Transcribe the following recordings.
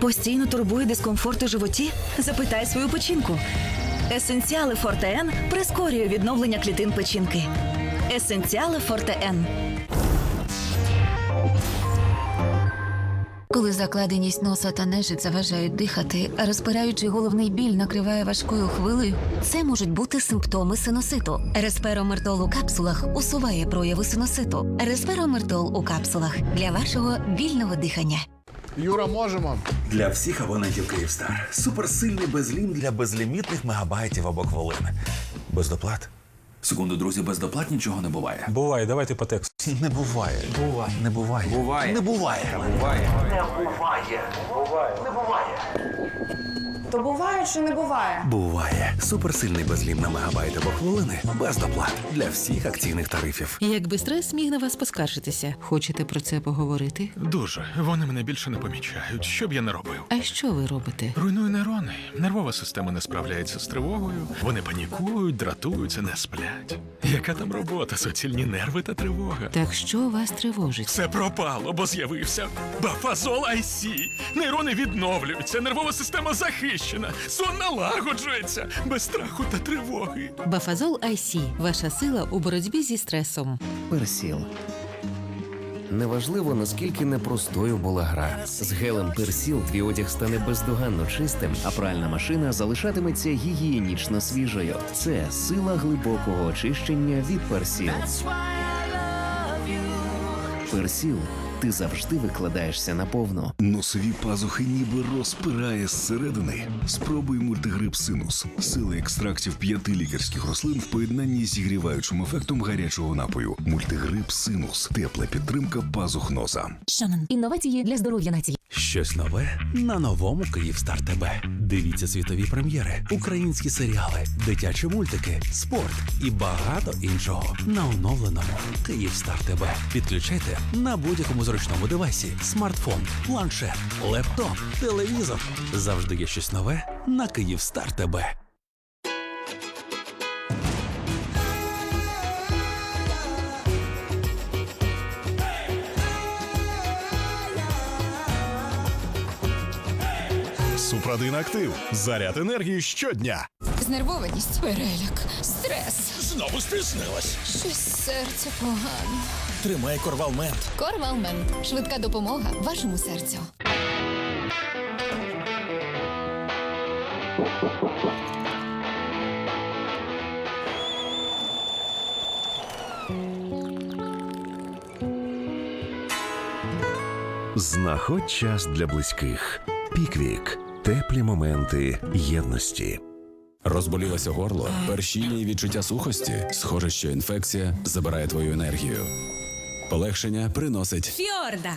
Постійно турбує дискомфорт у животі? Запитай свою печінку. Есенціали Форте прискорює відновлення клітин печінки. Есенціали Форте. Коли закладеність носа та нежить заважають дихати, а розпираючий головний біль накриває важкою хвилею, це можуть бути симптоми синуситу. Респиромертол у капсулах усуває прояви синуситу. Респиромертол у капсулах для вашого вільного дихання. Юра, можемо. Для всіх абонентів Київстар. Суперсильний безлім для безлімітних мегабайтів або хвилин. Без доплат. Секунду, друзі, без доплат нічого не буває. Буває, давайте по тексту. Не буває. Буває. Не буває. Буває. Не буває. То буває чи не буває? Буває. Суперсильний безлім на мегабайт або хвилини. Без доплат. Для всіх акційних тарифів. Якби стрес міг на вас поскаржитися, хочете про це поговорити? Дуже. Вони мене більше не помічають. Що б я не робив? А що ви робите? Руйную нейрони. Нервова система не справляється з тривогою. Вони панікують, дратуються, не сплять. Яка там робота? Суцільні нерви та тривога. Так що вас тривожить? Все пропало, бо з'явився бафазол IC. Нейрони відновлюються, нервова система захищена, сон налагоджується без страху та тривоги. Бафазол IC – ваша сила у боротьбі зі стресом. Персіл. Неважливо, наскільки непростою була гра. З гелем Персіл твій одяг стане бездоганно чистим, а пральна машина залишатиметься гігієнічно свіжою. Це сила глибокого очищення від Персіл. Персіл. Ти завжди викладаєшся наповну. Носові пазухи ніби розпирає зсередини. Спробуй мультигрип синус. Сила екстрактів п'яти лікарських рослин в поєднанні з зігріваючим ефектом гарячого напою. Мультигрип синус. Тепла підтримка пазух носа. Шанан. Інновації для здоров'я нації. Щось нове на новому Київстар ТБ. Дивіться світові прем'єри, українські серіали, дитячі мультики, спорт і багато іншого на оновленому Київстар ТБ. Підключайте на будь-якому зручному девайсі: смартфон, планшет, лептоп, телевізор. Завжди є щось нове на Київстар ТБ. Супрадин актив. Заряд енергії щодня. Знервованість, переляк, стрес. Знову стиснилась. Щось серце погано. Тримай корвалмент. Корвалмен. Швидка допомога вашому серцю. Знаходь час для близьких. Піквік. Теплі моменти єдності. Розболілося горло, першіння і відчуття сухості. Схоже, що інфекція забирає твою енергію. Полегшення приносить Фіорда.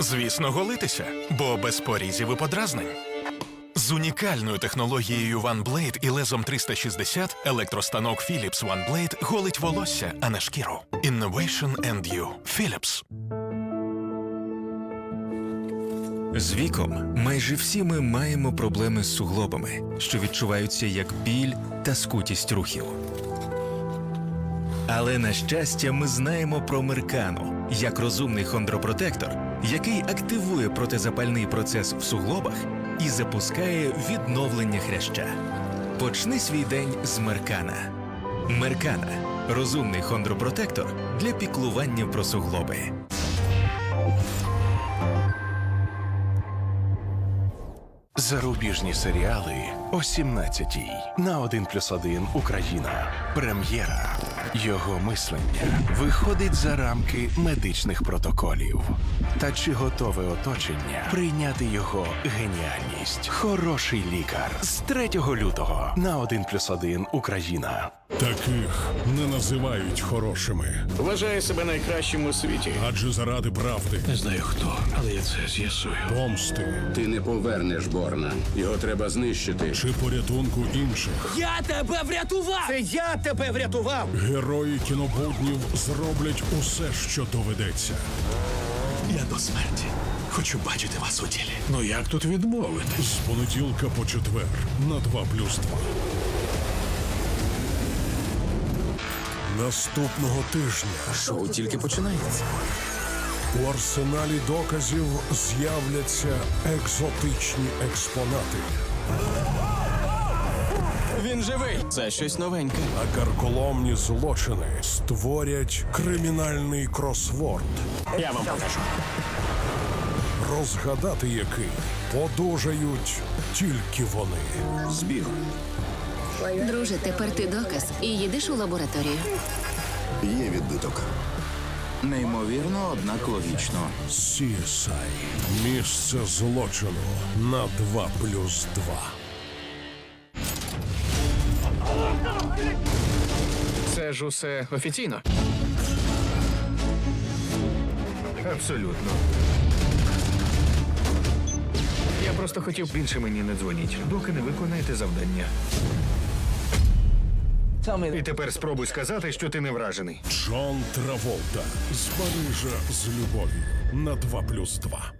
Звісно, голитися, бо без порізів і подразнень. З унікальною технологією OneBlade і лезом 360 електростанок Philips OneBlade голить волосся, а не шкіру. Innovation and You. Philips. З віком майже всі ми маємо проблеми з суглобами, що відчуваються як біль та скутість рухів. Але на щастя, ми знаємо про Меркану як розумний хондропротектор, який активує протизапальний процес в суглобах і запускає відновлення хряща. Почни свій день з Меркана. Меркана розумний хондропротектор для піклування про суглоби. Зарубіжні серіали о 17-й на 1+,1 Україна. Прем'єра. Його мислення виходить за рамки медичних протоколів. Та чи готове оточення прийняти його геніальність? Хороший лікар з 3 лютого на 1+,1 Україна. Таких не називають хорошими. Вважає себе найкращим у світі. Адже заради правди, Не знаю хто, але я це з'ясую. помсти Ти не повернеш Борна. Його треба знищити. чи порятунку інших. Я тебе врятував! Це я тебе врятував! Герої кінобуднів зроблять усе, що доведеться. Я до смерті. Хочу бачити вас у тілі. Ну як тут відмовити? З понеділка по четвер на 2 плюс 2. Наступного тижня Шоу тільки починається. у арсеналі доказів з'являться екзотичні експонати. Він живий. Це щось новеньке. А карколомні злочини створять кримінальний кросворд, Я вам покажу. розгадати який подужають тільки вони. Збіг. Друже, тепер ти доказ і їдеш у лабораторію. Є відбиток. Неймовірно, однак логічно. CSI. Місце злочину на 2 плюс 2. Це ж усе офіційно. Абсолютно. Я просто хотів більше мені не дзвоніть, доки не виконаєте завдання. І тепер спробуй сказати, що ти не вражений. Джон Траволта з Парижа з любов'ю на 2 плюс 2.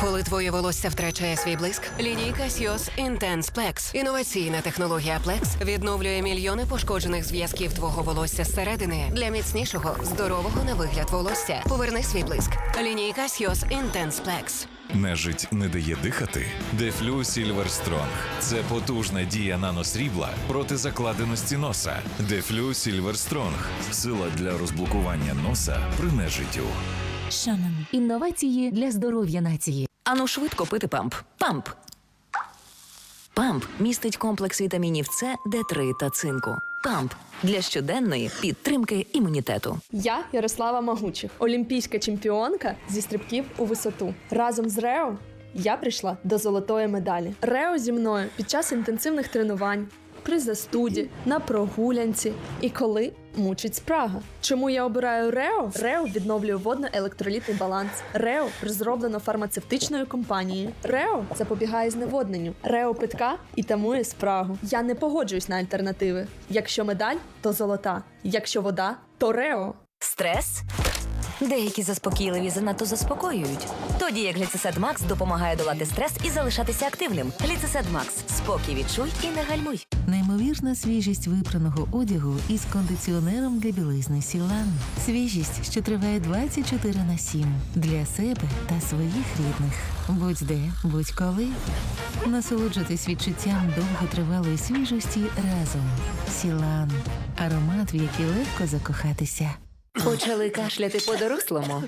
Коли твоє волосся втрачає свій блиск, лінійка Сіос Intense Plex. Інноваційна технологія Plex відновлює мільйони пошкоджених зв'язків твого волосся зсередини для міцнішого, здорового на вигляд волосся. Поверни свій блиск. Лінійка Сіос Intense Plex. Нежить не дає дихати. Дефлю Сільвер Стронг. Це потужна дія наносрібла проти закладеності носа. Дефлю Сільвер Стронг. Сила для розблокування носа при нежиттю. Шанан. Інновації для здоров'я нації. Ану швидко пити памп. Памп. Памп містить комплекс вітамінів С, Д3 та цинку. Памп для щоденної підтримки імунітету. Я Ярослава Магучих, олімпійська чемпіонка зі стрибків у висоту. Разом з Рео я прийшла до золотої медалі. Рео зі мною під час інтенсивних тренувань, при застуді, на прогулянці і коли мучить спрага. Чому я обираю Рео? Рео відновлює водно-електролітний баланс. Рео розроблено фармацевтичною компанією. Рео запобігає зневодненню. Рео питка і тамує спрагу. Я не погоджуюсь на альтернативи. Якщо медаль, то золота. Якщо вода, то Рео. Стрес? Деякі заспокійливі занадто заспокоюють. Тоді як Гліцесед Макс допомагає долати стрес і залишатися активним. Гліцесед Макс. Спокій відчуй і не гальмуй. Неймовірна свіжість випраного одягу із кондиціонером для білизни Сілан. Свіжість, що триває 24 на 7 для себе та своїх рідних. Будь-де, будь-коли. Насолоджуйтесь відчуттям довготривалої свіжості разом. Сілан. Аромат, в який легко закохатися. Почали кашляти по-дорослому.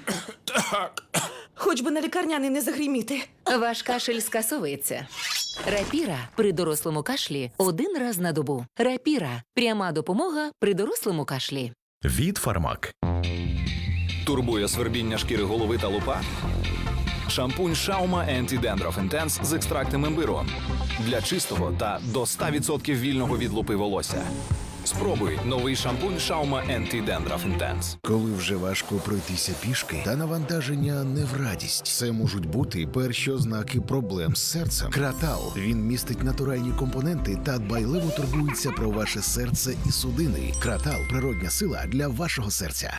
Хоч би на лікарняний не загриміти. Ваш кашель скасовується. Рапіра при дорослому кашлі один раз на добу. Рапіра пряма допомога при дорослому кашлі. Від фармак. Турбує свербіння шкіри голови та лупа. Шампунь Шаума Anti-Dandruff Intense з екстрактом імбиру для чистого та до 100% вільного від лупи волосся. Спробуй новий шампунь Шаума Anti-Dandruff Intense. Коли вже важко пройтися пішки, та навантаження не в радість. Це можуть бути перші ознаки проблем з серцем. Кратал він містить натуральні компоненти та дбайливо турбується про ваше серце і судини. Кратал природня сила для вашого серця.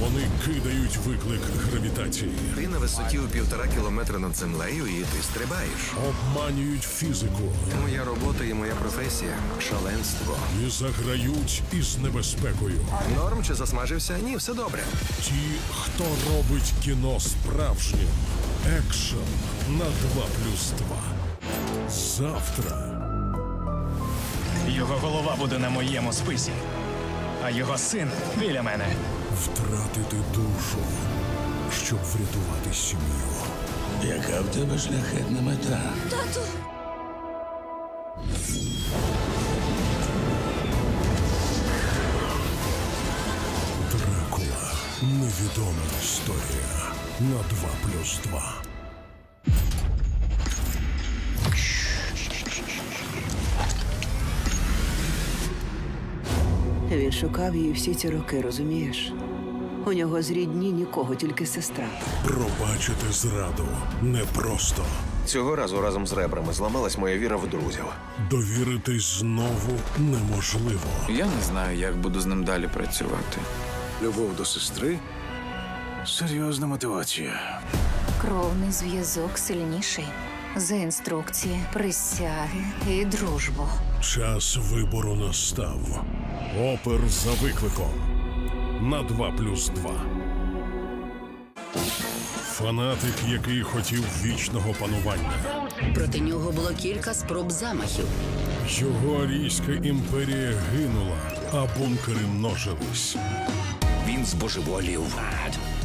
Вони кидають виклик гравітації, Ти на висоті у півтора кілометра над землею і ти стрибаєш. обманюють фізику Моя робота і моя професія шаленство. і заграють із небезпекою. Норм чи засмажився? Ні, все добре. Ті, хто робить кіно справжнім. Екшн на 2 плюс 2. Завтра Його голова буде на моєму списі. А його син біля мене. Втратити душу, щоб врятувати сім'ю. Яка в тебе шляхетна мета? Дракула. Невідома історія. На 2 плюс 2. Він шукав її всі ці роки, розумієш? У нього з рідні нікого, тільки сестра. Пробачити зраду непросто. Цього разу разом з ребрами зламалась моя віра в друзів. Довіритись знову неможливо. Я не знаю, як буду з ним далі працювати. Любов до сестри серйозна мотивація. Кровний зв'язок сильніший за інструкції, присяги і дружбу. Час вибору настав. Опер за викликом. На 2 плюс 2. Фанатик, який хотів вічного панування. Проти нього було кілька спроб замахів. Його арійська імперія гинула, а бункери множились. Він збожеволів.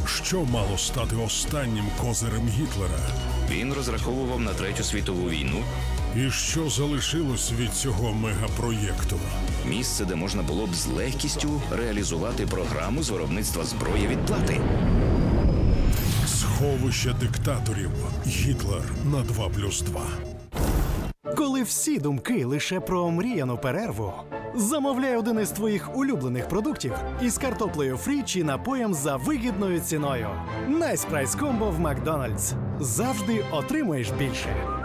Що мало стати останнім козирем Гітлера? Він розраховував на третю світову війну. І що залишилось від цього мегапроєкту? Місце, де можна було б з легкістю реалізувати програму з виробництва зброї відплати. Сховище диктаторів. Гітлер на 2 плюс 2. Коли всі думки лише про мріяну перерву, замовляй один із твоїх улюблених продуктів із картоплею фрі чи напоєм за вигідною ціною. Найс прайс комбо в Макдональдс. Завжди отримуєш більше.